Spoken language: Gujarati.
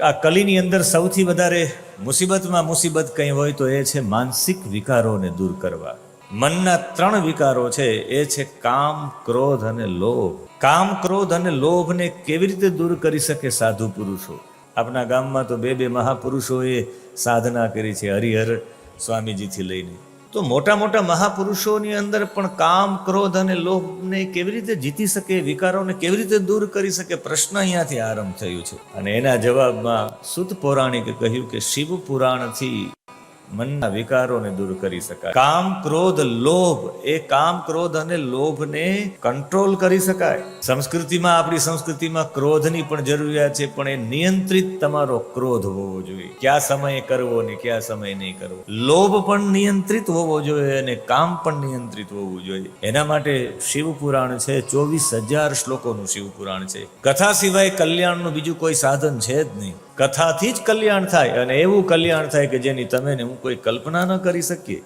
આ કલીની અંદર સૌથી વધારે મુસીબતમાં મુસીબત કંઈ હોય તો એ છે માનસિક વિકારોને દૂર કરવા. મનના ત્રણ વિકારો છે, એ છે કામ, ક્રોધ અને લોભ. કામ, ક્રોધ અને લોભને કેવી રીતે દૂર કરી શકે સાધુ પુરુષો? આપણા ગામમાં તો બે બે મહાપુરુષોએ સાધના કરી છે હરિહર સ્વામીજીથી લઈને. તો મોટા મોટા મહાપુરુષોની અંદર પણ કામ, ક્રોધ અને લોભને કેવી રીતે જીતી શકે, વિકારોને કેવી રીતે દૂર કરી શકે, પ્રશ્ન અહીંયાથી આરંભ થયું છે. અને એના જવાબમાં સુત પૌરાણિકે કહ્યું કે શિવ પુરાણથી મનના વિકારોને દૂર કરી શકાય. કામ ક્રોધ, લોભ, એ કામ ક્રોધ અને લોભને કંટ્રોલ કરી શકાય. સંસ્કૃતિમાં, આપણી સંસ્કૃતિમાં ક્રોધની પણ જરૂરિયાત છે, પણ એ નિયંત્રિત તમારો ક્રોધ હોવો જોઈએ. કયા સમયે કરવો ને કયા સમયે નહીં કરવો. લોભ પણ નિયંત્રિત હોવો જોઈએ અને કામ પણ નિયંત્રિત હોવું જોઈએ. એના માટે શિવ પુરાણ છે, ચોવીસ હજાર શ્લોકોનું શિવ પુરાણ છે. કથા સિવાય કલ્યાણનું બીજું કોઈ સાધન છે જ નહીં. કથાથી જ કલ્યાણ થાય અને એવું કલ્યાણ થાય કે જેની તમે ને હું કોઈ કલ્પના ન કરી શકીએ.